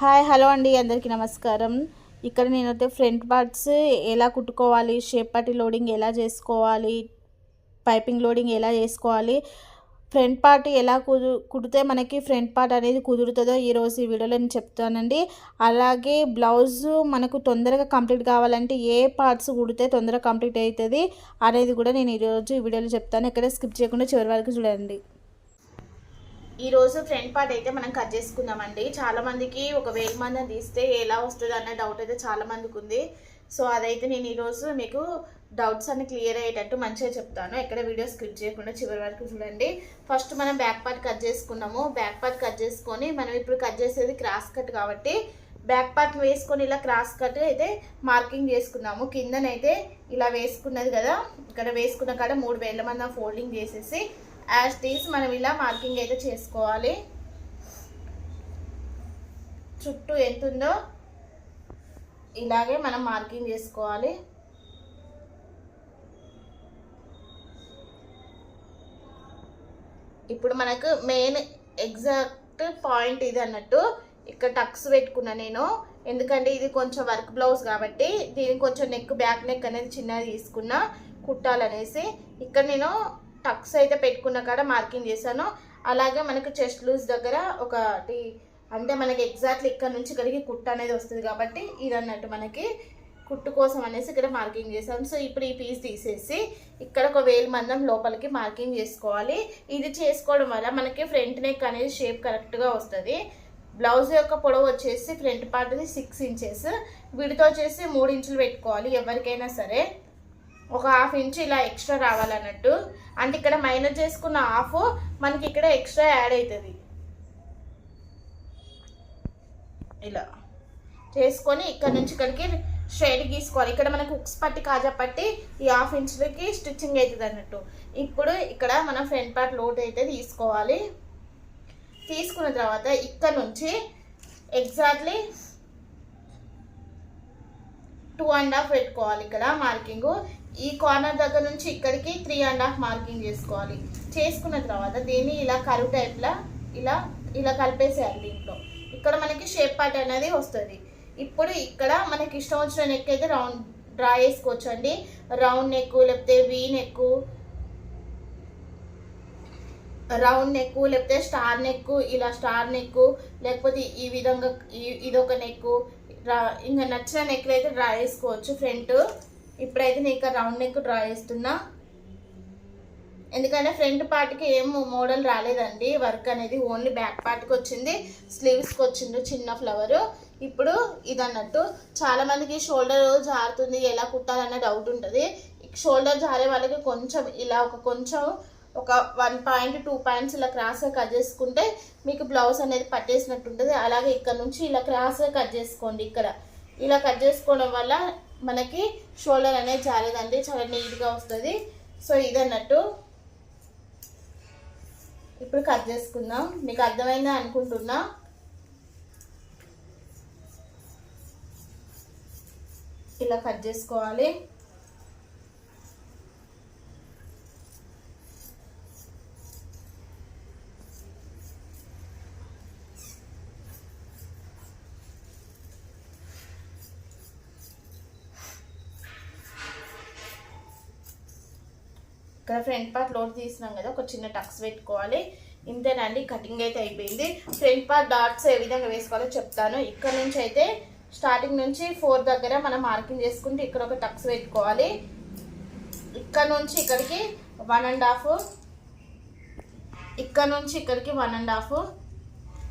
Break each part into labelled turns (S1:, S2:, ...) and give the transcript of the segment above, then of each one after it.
S1: Hi hello అండి అందరికీ నమస్కారం. ఇక్కడ నేనైతే ఫ్రంట్ పార్ట్స్ ఎలా కుట్టుకోవాలి షేప్ పట్టి లోడింగ్ ఎలా చేసుకోవాలి పైపింగ్ లోడింగ్ ఎలా చేసుకోవాలి ఫ్రంట్ పార్ట్ ఎలా కుదు కుడితే మనకి ఫ్రంట్ పార్ట్ అనేది కుదురుతుందో ఈరోజు ఈ వీడియోలో నేను చెప్తానండి. అలాగే బ్లౌజ్ మనకు తొందరగా కంప్లీట్ కావాలంటే ఏ పార్ట్స్ కుడితే తొందరగా కంప్లీట్ అవుతుంది అనేది కూడా నేను ఈరోజు ఈ వీడియోలో చెప్తాను. ఎక్కడ స్కిప్ చేయకుండా చివరి వరకు చూడండి. ఈరోజు ఫ్రంట్ పార్ట్ అయితే మనం కట్ చేసుకుందామండి. చాలా మందికి ఒక వేల మందిని తీస్తే ఎలా వస్తుంది అన్న డౌట్ అయితే చాలా మందికి ఉంది. సో అదైతే నేను ఈరోజు మీకు డౌట్స్ అన్ని క్లియర్ అయ్యేటట్టు మంచిగా చెప్తాను. ఎక్కడ వీడియో స్కిప్ చేయకుండా చివరి వరకు చూడండి. ఫస్ట్ మనం బ్యాక్ పార్ట్ కట్ చేసుకున్నాము బ్యాక్ పార్ట్ కట్ చేసుకొని మనం ఇప్పుడు కట్ చేసేది క్రాస్ కట్ కాబట్టి బ్యాక్ పార్ట్ వేసుకొని ఇలా క్రాస్ కట్ అయితే మార్కింగ్ చేసుకున్నాము. కిందనైతే ఇలా వేసుకున్నది కదా ఇక్కడ వేసుకున్న కాడ మూడు వేల మంది ఫోల్డింగ్ చేసేసి యాజ్ టీస్ మనం ఇలా మార్కింగ్ అయితే చేసుకోవాలి. చుట్టూ ఎంత ఉందో ఇలాగే మనం మార్కింగ్ చేసుకోవాలి. ఇప్పుడు మనకు మెయిన్ ఎగ్జాక్ట్ పాయింట్ ఇది అన్నట్టు ఇక్కడ టక్స్ పెట్టుకున్నా నేను. ఎందుకంటే ఇది కొంచెం వర్క్ బ్లౌజ్ కాబట్టి దీనికి కొంచెం నెక్ బ్యాక్ నెక్ అనేది చిన్నది తీసుకున్నా కుట్టాలనేసి. ఇక్కడ నేను టక్స్ అయితే పెట్టుకున్న కాడ మార్కింగ్ చేశాను. అలాగే మనకు చెస్ట్ లూజ్ దగ్గర ఒకటి అంటే మనకి ఎగ్జాక్ట్లీ ఇక్కడ నుంచి ఇక్కడికి కుట్టు అనేది వస్తుంది కాబట్టి ఇది అన్నట్టు మనకి కుట్టు కోసం అనేసి ఇక్కడ మార్కింగ్ చేసాం సో ఇప్పుడు ఈ పీస్ తీసేసి ఇక్కడ ఒక వేలు మందం లోపలికి మార్కింగ్ చేసుకోవాలి. ఇది చేసుకోవడం వల్ల మనకి ఫ్రంట్ నెక్ అనేది షేప్ కరెక్ట్గా వస్తుంది. బ్లౌజ్ యొక్క పొడవు వచ్చేసి ఫ్రంట్ పార్ట్ది సిక్స్ ఇంచెస్ విడితో వచ్చేసి మూడు ఇంచులు పెట్టుకోవాలి ఎవరికైనా సరే. ఒక హాఫ్ ఇంచ్ ఇలా ఎక్స్ట్రా రావాలన్నట్టు. అంటే ఇక్కడ మైనస్ చేసుకున్న హాఫ్ మనకి ఇక్కడ ఎక్స్ట్రా యాడ్ అవుతుంది ఇలా. చేసుకొని ఇక్కడ నుంచి ఇక్కడికి స్ట్రైట్ గీసుకోవాలి. ఇక్కడ మనకు ఉక్స్ పట్టి కాజా పట్టి ఈ హాఫ్ ఇంచ్లకి స్టిచ్చింగ్ అవుతుంది అన్నట్టు. ఇప్పుడు ఇక్కడ మనం ఫ్రంట్ పార్ట్ లోడ్ అయితే తీసుకోవాలి. తీసుకున్న తర్వాత ఇక్కడ నుంచి ఎగ్జాక్ట్లీ టూ అండ్ హాఫ్ పెట్టుకోవాలి ఇక్కడ మార్కింగ్ ఈ కార్నర్ దగ్గర నుంచి ఇక్కడికి త్రీ అండ్ హాఫ్ మార్కింగ్ చేసుకోవాలి. చేసుకున్న తర్వాత దీన్ని ఇలా కరువు టైప్లా ఇలా ఇలా కలిపేసేయాలి దీంట్లో. ఇక్కడ మనకి షేప్ పార్ట్ అనేది వస్తుంది. ఇప్పుడు ఇక్కడ మనకి ఇష్టం వచ్చిన నెక్ అయితే రౌండ్ డ్రా చేసుకోవచ్చు అండి రౌండ్ నెక్ లేకపోతే వీ నెక్ రౌండ్ నెక్ లేకపోతే స్టార్ నెక్ ఇలా స్టార్ నెక్ లేకపోతే ఈ విధంగా ఇదొక నెక్ ఇంకా నచ్చిన నెక్లు అయితే డ్రా చేసుకోవచ్చు. ఫ్రంట్ ఇప్పుడైతే నేను ఇక్కడ రౌండ్ నెక్ డ్రా చేస్తున్నా. ఎందుకంటే ఫ్రంట్ పార్ట్కి ఏం మోడల్ రాలేదండి. వర్క్ అనేది ఓన్లీ బ్యాక్ పార్ట్కి వచ్చింది. స్లీవ్స్కి వచ్చింది చిన్న ఫ్లవర్ ఇప్పుడు ఇది అన్నట్టు చాలామందికి షోల్డర్ జారుతుంది ఎలా కుట్టాలన్న డౌట్ ఉంటుంది. షోల్డర్ జారే వాళ్ళకి కొంచెం ఇలా ఒక కొంచెం ఒక వన్ పాయింట్ టూ పాయింట్స్ ఇలా క్రాస్గా కట్ చేసుకుంటే మీకు బ్లౌజ్ అనేది పట్టేసినట్టు ఉంటుంది. అలాగే ఇక్కడ నుంచి ఇలా క్రాస్గా కట్ చేసుకోండి ఇక్కడ. ఇలా కట్ చేసుకోవడం వల్ల మనకి షోల్డర్ అనేది జారేదండి చాలా నీట్గా వస్తుంది. సో ఇదన్నట్టు. ఇప్పుడు కట్ చేసుకుందాం. మీకు అర్థమైందా అనుకుంటున్నా? ఇలా కట్ చేసుకోవాలి. ఇక్కడ ఫ్రంట్ పార్ట్ లోడ్ తీసినాం కదా ఒక చిన్న టక్స్ పెట్టుకోవాలి. ఇంతేనండి కటింగ్ అయితే అయిపోయింది. ఫ్రంట్ పార్ట్ డాట్స్ ఏ విధంగా వేసుకోవాలో చెప్తాను. ఇక్కడ నుంచి అయితే స్టార్టింగ్ నుంచి ఫోర్ దగ్గర మనం మార్కింగ్ చేసుకుంటే ఇక్కడ ఒక టక్స్ పెట్టుకోవాలి. ఇక్కడ నుంచి ఇక్కడికి వన్ అండ్ హాఫ్ ఇక్కడ నుంచి ఇక్కడికి వన్ అండ్ హాఫ్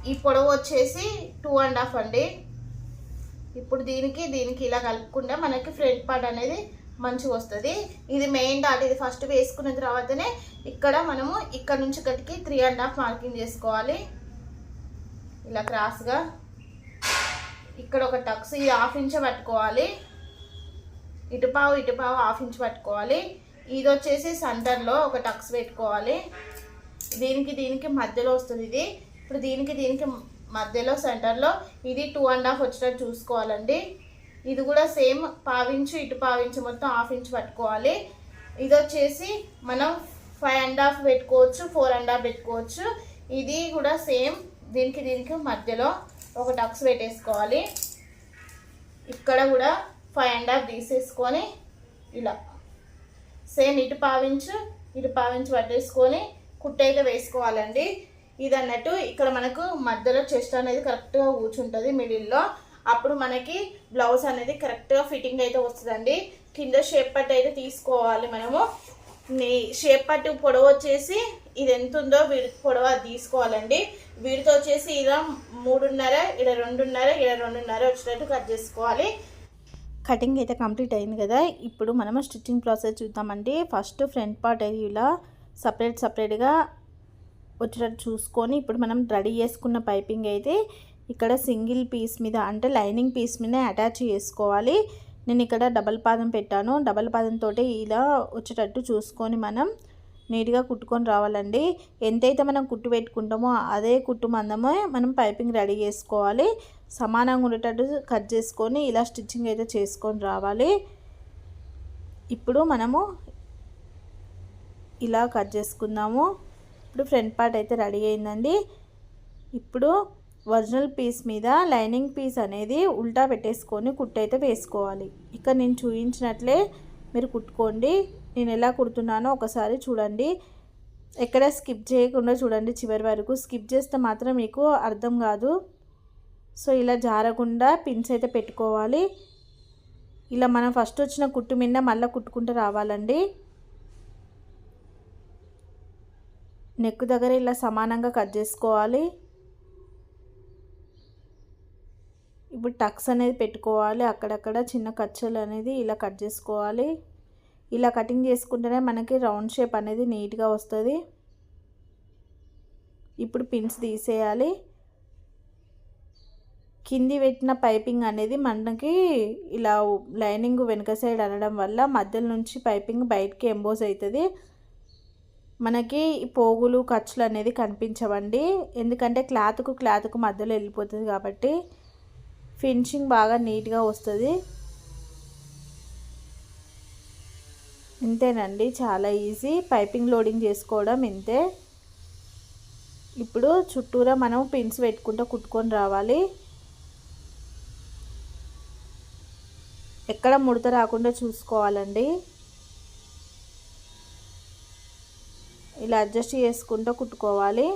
S1: ఈ పొడవు వచ్చేసి టూ అండ్ హాఫ్ అండి. ఇప్పుడు దీనికి దీనికి ఇలా కలుపుకుంటే మనకి ఫ్రంట్ పార్ట్ అనేది మంచిగా వస్తుంది. ఇది మెయిన్ డాట్ ఇది ఫస్ట్ వేసుకున్న తర్వాతనే ఇక్కడ మనము ఇక్కడ నుంచి ఇక్కడికి త్రీ అండ్ హాఫ్ మార్కింగ్ చేసుకోవాలి. ఇలా క్రాస్గా ఇక్కడ ఒక టక్స్ ఇది హాఫ్ ఇంచ్ పట్టుకోవాలి. ఇటుపావు ఇటుపావు హాఫ్ ఇంచ్ పట్టుకోవాలి. ఇది వచ్చేసి సెంటర్లో ఒక టక్స్ పెట్టుకోవాలి. దీనికి దీనికి మధ్యలో వస్తుంది ఇది. ఇప్పుడు దీనికి దీనికి మధ్యలో సెంటర్లో ఇది టూ అండ్ హాఫ్ వచ్చేటట్టు చూసుకోవాలండి. ఇది కూడా సేమ్ పావించు ఇటు పావించు మొత్తం హాఫ్ ఇంచ్ పట్టుకోవాలి. ఇది వచ్చేసి మనం ఫైవ్ అండ్ హాఫ్ పెట్టుకోవచ్చు ఫోర్ అండ్ హాఫ్ పెట్టుకోవచ్చు. ఇది కూడా సేమ్ దీనికి దీనికి మధ్యలో ఒక టక్స్ పెట్టేసుకోవాలి. ఇక్కడ కూడా ఫైవ్ అండ్ హాఫ్ తీసేసుకొని ఇలా సేమ్ ఇటు పావించు ఇటు పావించి పట్టేసుకొని కుట్ట వేసుకోవాలండి. ఇది అన్నట్టు ఇక్కడ మనకు మధ్యలో చెస్ట్ అనేది కరెక్ట్గా కూర్చుంటుంది మిడిల్లో. అప్పుడు మనకి బ్లౌజ్ అనేది కరెక్ట్గా ఫిట్టింగ్ అయితే వస్తుందండి. కింద షేప్ పట్టు అయితే తీసుకోవాలి మనము. షేప్ పట్టు పొడవు వచ్చేసి ఇది ఎంత ఉందో వీడి పొడవు అది తీసుకోవాలండి. వీడితో వచ్చేసి ఇలా మూడున్నర ఇక్కడ రెండున్నర ఇక్కడ రెండున్నర వచ్చినట్టు కట్ చేసుకోవాలి. కటింగ్ అయితే కంప్లీట్ అయింది కదా. ఇప్పుడు మనము స్టిచ్చింగ్ ప్రాసెస్ చూద్దామండి. ఫస్ట్ ఫ్రంట్ పార్ట్ అయితే ఇలా సపరేట్ సపరేట్గా వచ్చేటట్టు చూసుకొని ఇప్పుడు మనం రెడీ చేసుకున్న పైపింగ్ అయితే ఇక్కడ సింగిల్ పీస్ మీద అంటే లైనింగ్ పీస్ మీద అటాచ్ చేసుకోవాలి. నేను ఇక్కడ డబల్ పాదం పెట్టాను. డబల్ పాదంతో ఇలా వచ్చేటట్టు చూసుకొని మనం నీట్గా కుట్టుకొని రావాలండి. ఎంతైతే మనం కుట్టు పెట్టుకుంటామో అదే కుట్టు మందమే మనం పైపింగ్ రెడీ చేసుకోవాలి. సమానంగా ఉండేటట్టు కట్ చేసుకొని ఇలా స్టిచ్చింగ్ అయితే చేసుకొని రావాలి. ఇప్పుడు మనము ఇలా కట్ చేసుకుందాము. ఇప్పుడు ఫ్రంట్ పార్ట్ అయితే రెడీ అయిందండి. ఇప్పుడు ఒరిజినల్ పీస్ మీద లైనింగ్ పీస్ అనేది ఉల్టా పెట్టేసుకొని కుట్టు అయితే వేసుకోవాలి. ఇక్కడ నేను చూపించినట్లే మీరు కుట్టుకోండి. నేను ఎలా కుడుతున్నానో ఒకసారి చూడండి. ఎక్కడ స్కిప్ చేయకుండా చూడండి చివరి వరకు. స్కిప్ చేస్తే మాత్రం మీకు అర్థం కాదు. సో ఇలా జారకుండా పిన్స్ అయితే పెట్టుకోవాలి. ఇలా మనం ఫస్ట్ వచ్చిన కుట్టు మీద మళ్ళీ కుట్టుకుంటూ రావాలండి. నెక్ దగ్గర ఇలా సమానంగా కట్ చేసుకోవాలి. ఇప్పుడు టక్స్ అనేది పెట్టుకోవాలి. అక్కడక్కడ చిన్న కచ్చలు అనేది ఇలా కట్ చేసుకోవాలి. ఇలా కటింగ్ చేసుకుంటేనే మనకి రౌండ్ షేప్ అనేది నీట్గా వస్తుంది. ఇప్పుడు పిన్స్ తీసేయాలి. కింది పెట్టిన పైపింగ్ అనేది మనకి ఇలా లైనింగ్ వెనుక సైడ్ అనడం వల్ల మధ్యలో నుంచి పైపింగ్ బయటికి ఎంబోజ్ అవుతుంది మనకి పోగులు ఖర్చులు అనేది కనిపించవండి. ఎందుకంటే క్లాత్కు క్లాత్కు మధ్యలో వెళ్ళిపోతుంది కాబట్టి. ఫినిషింగ్ బాగా నీట్గా వస్తుంది. ఇంతేనండి చాలా ఈజీ. పైపింగ్ లోడింగ్ చేసుకోవడం ఇంతే. ఇప్పుడు చుట్టూరా మనం పిన్స్ పెట్టుకుంటూ కుట్టుకొని రావాలి. ఎక్కడ ముడత రాకుండా చూసుకోవాలండి. ఇలా అడ్జస్ట్ చేసుకుంటూ కుట్టుకోవాలి.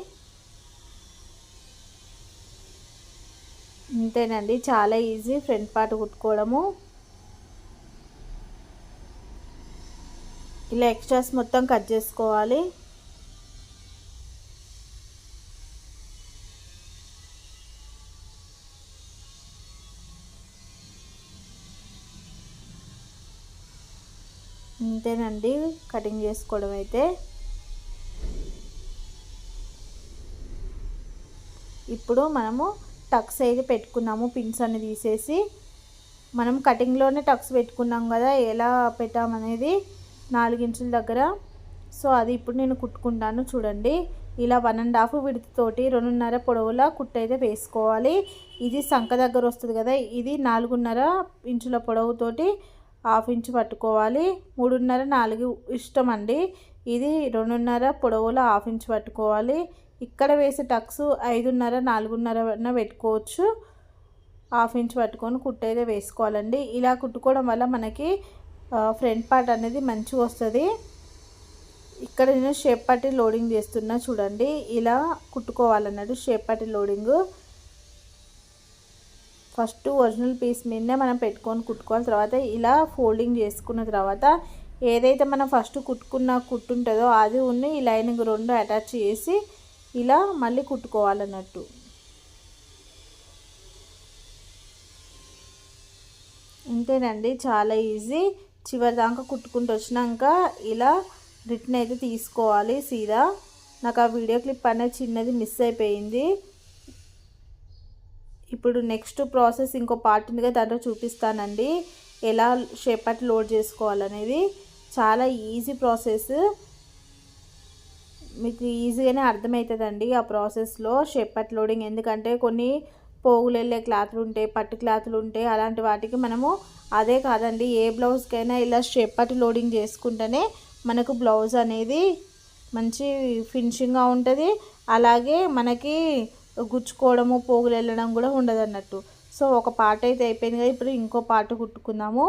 S1: అంతేనండి. చాలా ఈజీ ఫ్రంట్ పార్ట్ కుట్టుకోవడము. ఇలా ఎక్స్ట్రాస్ మొత్తం కట్ చేసుకోవాలి. అంతేనండి. కటింగ్ చేసుకోవడం అయితే. ఇప్పుడు మనము టక్స్ అయితే పెట్టుకున్నాము పిన్స్ అన్ని తీసేసి. మనం కటింగ్లోనే టక్స్ పెట్టుకున్నాం కదా ఎలా పెట్టామనేది నాలుగించుల దగ్గర. సో అది ఇప్పుడు నేను కుట్టుకుంటాను చూడండి. ఇలా వన్ అండ్ హాఫ్ విడతతోటి రెండున్నర పొడవుల కుట్టు అయితే వేసుకోవాలి. ఇది సంఖ దగ్గర వస్తుంది కదా ఇది నాలుగున్నర ఇంచుల పొడవుతోటి హాఫ్ ఇంచు పట్టుకోవాలి. మూడున్నర నాలుగు ఇష్టం అండి. ఇది రెండున్నర పొడవుల హాఫ్ ఇంచు పట్టుకోవాలి. ఇక్కడ వేసే టక్స్ ఐదున్నర నాలుగున్నర పెట్టుకోవచ్చు. హాఫ్ ఇంచ్ పట్టుకొని కుట్టు అయితే వేసుకోవాలండి. ఇలా కుట్టుకోవడం వల్ల మనకి ఫ్రంట్ పార్ట్ అనేది మంచిగా వస్తుంది. ఇక్కడ నేను షేప్ పట్టి లోడింగ్ చేస్తున్నా చూడండి. ఇలా కుట్టుకోవాలన్నట్టు షేప్ పట్టి లోడింగ్. ఫస్ట్ ఒరిజినల్ పీస్ మీదనే మనం పెట్టుకొని కుట్టుకోవాలి. తర్వాత ఇలా ఫోల్డింగ్ చేసుకున్న తర్వాత ఏదైతే మనం ఫస్ట్ కుట్టుకున్న కుట్టుంటుందో అది ఉన్న ఈ లైనింగ్ రెండు అటాచ్ చేసి ఇలా మళ్ళీ కుట్టుకోవాలన్నట్టు. అంతేనండి చాలా ఈజీ. చివరి దాకా కుట్టుకుంటూ వచ్చినాక ఇలా రిటర్న్ అయితే తీసుకోవాలి సీదా. నాకు ఆ వీడియో క్లిప్ అనేది చిన్నది మిస్ అయిపోయింది. ఇప్పుడు నెక్స్ట్ ప్రాసెస్ ఇంకో పార్ట్ ఉందిగా దాంట్లో చూపిస్తానండి. ఎలా షేపట్ లోడ్ చేసుకోవాలనేది. చాలా ఈజీ ప్రాసెస్. మీకు ఈజీగానే అర్థమవుతుందండి ఆ ప్రాసెస్లో షెప్పట్ లోడింగ్. ఎందుకంటే కొన్ని పోగులు వెళ్ళే క్లాత్లు ఉంటాయి పట్టు క్లాత్లు ఉంటాయి అలాంటి వాటికి మనము అదే కాదండి ఏ బ్లౌజ్కైనా ఇలా షెప్పట్ లోడింగ్ చేసుకుంటేనే మనకు బ్లౌజ్ అనేది మంచి ఫినిషింగ్గా ఉంటుంది. అలాగే మనకి గుచ్చుకోవడము పోగులు వెళ్ళడం కూడా ఉండదు అన్నట్టు సో ఒక పార్ట్ అయితే అయిపోయింది కదా ఇప్పుడు ఇంకో పార్ట్ కుట్టుకుందాము.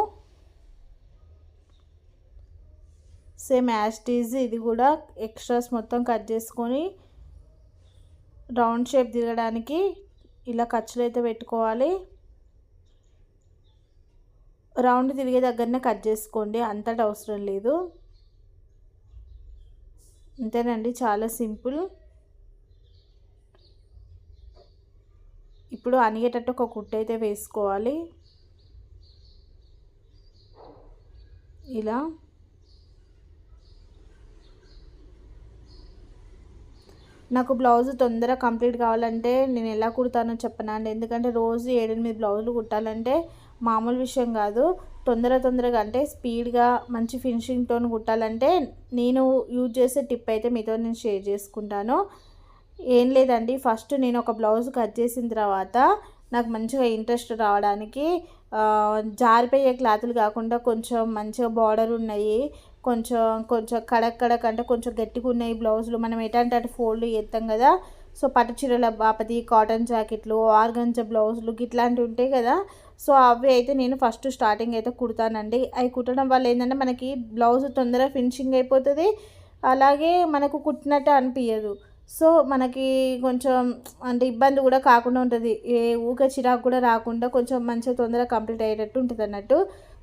S1: సేమ్ యాస్టీజ్ ఇది కూడా ఎక్స్ట్రాస్ మొత్తం కట్ చేసుకొని రౌండ్ షేప్ తిరగడానికి ఇలా ఖర్చులు అయితే పెట్టుకోవాలి. రౌండ్ తిరిగే దగ్గరనే కట్ చేసుకోండి అంతటా అవసరం లేదు. అంతేనండి చాలా సింపుల్. ఇప్పుడు అనిగేటట్టు ఒక కుట్టు అయితే వేసుకోవాలి. ఇలా నాకు బ్లౌజ్ తొందరగా కంప్లీట్ కావాలంటే నేను ఎలా కుడతానో చెప్పనండి ఎందుకంటే రోజు ఏడెనిమిది బ్లౌజులు కుట్టాలంటే మామూలు విషయం కాదు. తొందర తొందరగా అంటే స్పీడ్గా మంచి ఫినిషింగ్తో కుట్టాలంటే నేను యూజ్ చేసే టిప్ అయితే మీతో నేను షేర్ చేసుకుంటాను. ఏం లేదండి. ఫస్ట్ నేను ఒక బ్లౌజ్ కట్ చేసిన తర్వాత నాకు మంచిగా ఇంట్రెస్ట్ రావడానికి జారిపోయే క్లాతులు కాకుండా కొంచెం మంచిగా బార్డర్ ఉన్నాయి. కొంచెం కొంచెం కడక్ కడక్ అంటే కొంచెం గట్టిగా ఉన్నాయి బ్లౌజులు మనం ఎటంటే అటు ఫోల్డ్ చేస్తాం కదా. సో పట్టు చీరల బాపతి కాటన్ జాకెట్లు ఆర్గంజ బ్లౌజులు ఇట్లాంటివి ఉంటాయి కదా. సో అవి అయితే నేను ఫస్ట్ స్టార్టింగ్ అయితే కుడతానండి. అవి కుట్టడం వల్ల ఏంటంటే మనకి బ్లౌజ్ తొందరగా ఫినిషింగ్ అయిపోతుంది. అలాగే మనకు కుట్టినట్టు అనిపించదు సో మనకి కొంచెం అంటే ఇబ్బంది కూడా కాకుండా ఉంటుంది. ఏ ఊక చిరాకు కూడా రాకుండా కొంచెం మంచిగా తొందరగా కంప్లీట్ అయ్యేటట్టు ఉంటుంది అన్నట్టు.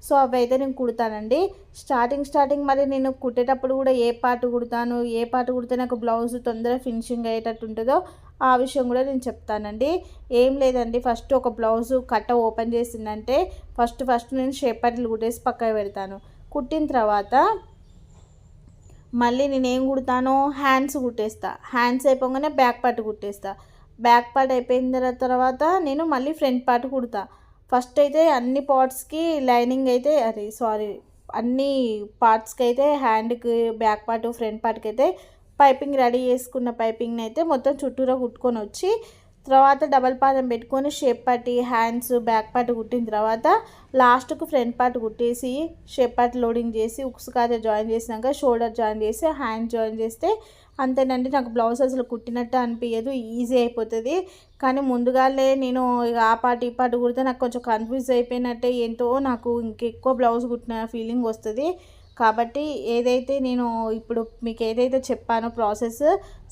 S1: సో అవి అయితే నేను కుడతానండి. స్టార్టింగ్ స్టార్టింగ్ మరి నేను కుట్టేటప్పుడు కూడా ఏ పార్ట్ కుడతాను ఏ పార్ట్ కుడితే నాకు బ్లౌజ్ తొందరగా ఫినిషింగ్ అయ్యేటట్టు ఉంటుందో ఆ విషయం కూడా నేను చెప్తానండి. ఏం లేదండి. ఫస్ట్ ఒక బ్లౌజ్ కట్ట ఓపెన్ చేసిందంటే ఫస్ట్ ఫస్ట్ నేను షేప్ పట్టిలు కుట్టేసి పక్కన పెడతాను. కుట్టిన తర్వాత మళ్ళీ నేనేం కుడతాను హ్యాండ్స్ కుట్టేస్తా. హ్యాండ్స్ అయిపోగానే బ్యాక్ పార్ట్ కుట్టేస్తా. బ్యాక్ పార్ట్ అయిపోయిన తర్వాత నేను మళ్ళీ ఫ్రంట్ పార్ట్ కుడతా. ఫస్ట్ అయితే అన్ని పార్ట్స్కి లైనింగ్ అయితే అది సారీ అన్ని పార్ట్స్కి అయితే హ్యాండ్కి బ్యాక్ పార్ట్ ఫ్రంట్ పార్ట్కి అయితే పైపింగ్ రెడీ చేసుకున్న పైపింగ్ని అయితే మొత్తం చుట్టూరా కుట్టుకొని వచ్చి తర్వాత డబల్ పాదం పెట్టుకొని shape party hands back part కుట్టిన తర్వాత లాస్ట్కు ఫ్రంట్ పార్ట్ కుట్టేసి షేప్ పార్ట్ లోడింగ్ చేసి ఉక్స్ కాజా జాయిన్ చేసినాక షోల్డర్ జాయిన్ చేసి హ్యాండ్ జాయిన్ చేస్తే అంతేనండి నాకు బ్లౌజ్ అసలు కుట్టినట్టు అనిపించదు ఈజీ అయిపోతుంది. కానీ ముందుగానే నేను ఇక ఆ పార్ట్ ఈ పార్ట్ కుడితే నాకు కొంచెం కన్ఫ్యూజ్ అయిపోయినట్టే ఏంటో నాకు ఇంకెక్కువ బ్లౌజ్ కుట్టిన ఫీలింగ్ వస్తుంది. కాబట్టి ఏదైతే నేను ఇప్పుడు మీకు ఏదైతే చెప్పానో ప్రాసెస్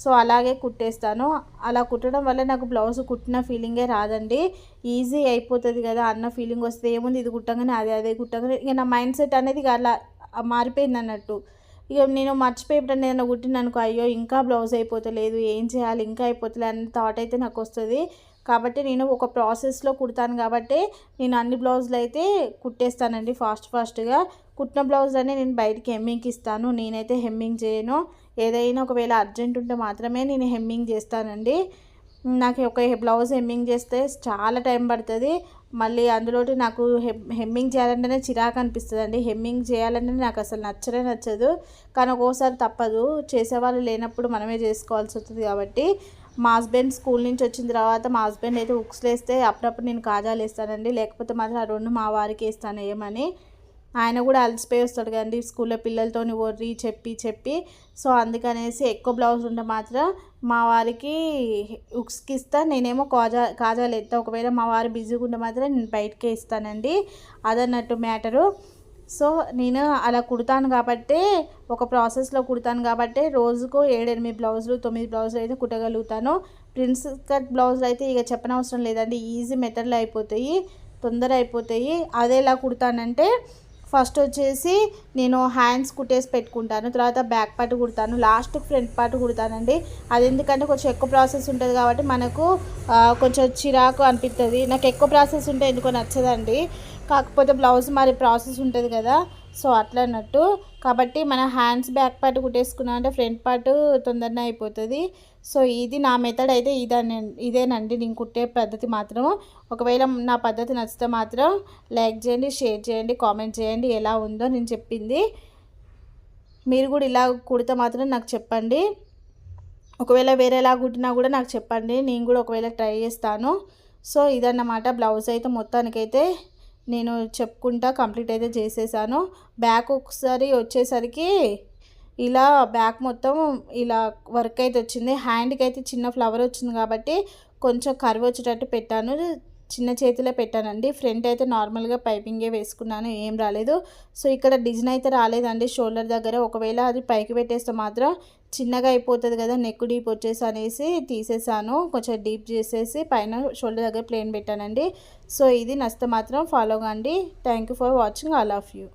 S1: సో అలాగే కుట్టేస్తాను. అలా కుట్టడం వల్ల నాకు బ్లౌజ్ కుట్టిన ఫీలింగే రాదండి. ఈజీ అయిపోతుంది కదా అన్న ఫీలింగ్ వస్తే ఏముంది ఇది కుట్టంగానే అదే అదే కుట్టంగానే. ఇక నా మైండ్ సెట్ అనేది ఇక అలా మారిపోయింది అన్నట్టు ఇక నేను మర్చిపోయి ఏదైనా కుట్టిననుకో అయ్యో ఇంకా బ్లౌజ్ అయిపోతలేదు ఏం చేయాలి ఇంకా అయిపోతలేదు అన్న థాట్ అయితే నాకు వస్తుంది. కాబట్టి నేను ఒక ప్రాసెస్లో కుడతాను కాబట్టి నేను అన్ని బ్లౌజులు అయితే కుట్టేస్తానండి ఫాస్ట్ ఫాస్ట్గా కుట్టిన బ్లౌజ్లన్నీ నేను బయటికి హెమ్మింగ్కి ఇస్తాను. నేనైతే హెమ్మింగ్ చేయను. ఏదైనా ఒకవేళ అర్జెంట్ ఉంటే మాత్రమే నేను హెమ్మింగ్ చేస్తానండి. నాకు ఒక బ్లౌజ్ హెమ్మింగ్ చేస్తే చాలా టైం పడుతుంది. మళ్ళీ అందులోటి నాకు హెమ్మింగ్ చేయాలంటేనే చిరాకు అనిపిస్తుంది అండి హెమ్మింగ్ చేయాలంటే నాకు అసలు నచ్చనే నచ్చదు. కానీ ఒక్కోసారి తప్పదు. చేసేవాళ్ళు లేనప్పుడు మనమే చేసుకోవాల్సి వస్తుంది కాబట్టి మా హస్బెండ్ స్కూల్ నుంచి వచ్చిన తర్వాత మా హస్బెండ్ అయితే ఉక్స్ వేస్తే అప్పుడప్పుడు నేను కాజాలు వేస్తానండి. లేకపోతే మాత్రం ఆ రెండు మా వారికి వేస్తాను ఏమని. ఆయన కూడా అలసిపోయి వస్తాడు కదండి. స్కూల్లో పిల్లలతో వర్రి చెప్పి చెప్పి. సో అందుకనేసి ఎక్కువ బ్లౌజ్ ఉంటే మాత్రం మా వారికి ఉక్స్కి ఇస్తా. నేనేమో కాజా కాజాలు ఎత్తా. ఒకవేళ మా వారు బిజీగా ఉంటే మాత్రం నేను బయటకే ఇస్తానండి. అదన్నట్టు మ్యాటరు. సో నేను అలా కుడతాను కాబట్టి ఒక ప్రాసెస్లో కుడతాను కాబట్టి రోజుకు ఏడెనిమిది బ్లౌజులు తొమ్మిది బ్లౌజులు అయితే కుట్టగలుగుతాను. ప్రిన్స్ కట్ బ్లౌజులు అయితే ఇక చెప్పనవసరం లేదండి. ఈజీ మెథడ్లో అయిపోతాయి తొందర అయిపోతాయి. అదే ఎలా కుడతానంటే ఫస్ట్ వచ్చేసి నేను హ్యాండ్స్ కుట్టేసి పెట్టుకుంటాను తర్వాత బ్యాక్ పార్ట్ కుడతాను లాస్ట్ ఫ్రంట్ పార్ట్ కుడతానండి. అది ఎందుకంటే కొంచెం ఎక్కువ ప్రాసెస్ ఉంటుంది కాబట్టి మనకు కొంచెం చిరాకు అనిపిస్తుంది నాకు ఎక్కువ ప్రాసెస్ ఉంటే ఎందుకో నచ్చదండి. కాకపోతే బ్లౌజ్ మరి ప్రాసెస్ ఉంటుంది కదా సో అట్లా అన్నట్టు కాబట్టి మన హ్యాండ్స్ బ్యాక్ పార్ట్ కుట్టేసుకున్నా అంటే ఫ్రంట్ పార్ట్ తొందరనే అయిపోతుంది. సో ఇది నా మెథడ్ అయితే ఇదని ఇదేనండి. నేను కుట్టే పద్ధతి మాత్రం. ఒకవేళ నా పద్ధతి నచ్చితే మాత్రం లైక్ చేయండి షేర్ చేయండి కామెంట్ చేయండి ఎలా ఉందో నేను చెప్పింది. మీరు కూడా ఇలా కుడితే మాత్రం నాకు చెప్పండి. ఒకవేళ వేరేలా కుట్టినా కూడా నాకు చెప్పండి. నేను కూడా ఒకవేళ ట్రై చేస్తాను. సో ఇదన్నమాట. బ్లౌజ్ అయితే మొత్తానికైతే నేను చెప్పుకుంటా కంప్లీట్ అయితే చేసేసాను. బ్యాక్ ఒకసారి వచ్చేసరికి ఇలా బ్యాక్ మొత్తం ఇలా వర్క్ అయితే వచ్చింది. హ్యాండ్కి అయితే చిన్న ఫ్లవర్ వచ్చింది కాబట్టి కొంచెం కర్వ్ వచ్చేటట్టు పెట్టాను. చిన్న చేతిలో పెట్టానండి. ఫ్రంట్ అయితే నార్మల్గా పైపింగే వేసుకున్నాను. ఏం రాలేదు. సో ఇక్కడ డిజైన్ అయితే రాలేదండి. షోల్డర్ దగ్గర. ఒకవేళ అది పైకి పెట్టేస్తే మాత్రం చిన్నగా అయిపోతుంది కదా నెక్ డీప్ వచ్చేసి అనేసి తీసేసాను. కొంచెం డీప్ చేసేసి పైన షోల్డర్ దగ్గర ప్లేన్ పెట్టానండి. సో ఇది నచ్చితే మాత్రం ఫాలో కండి. Thank you for watching all of you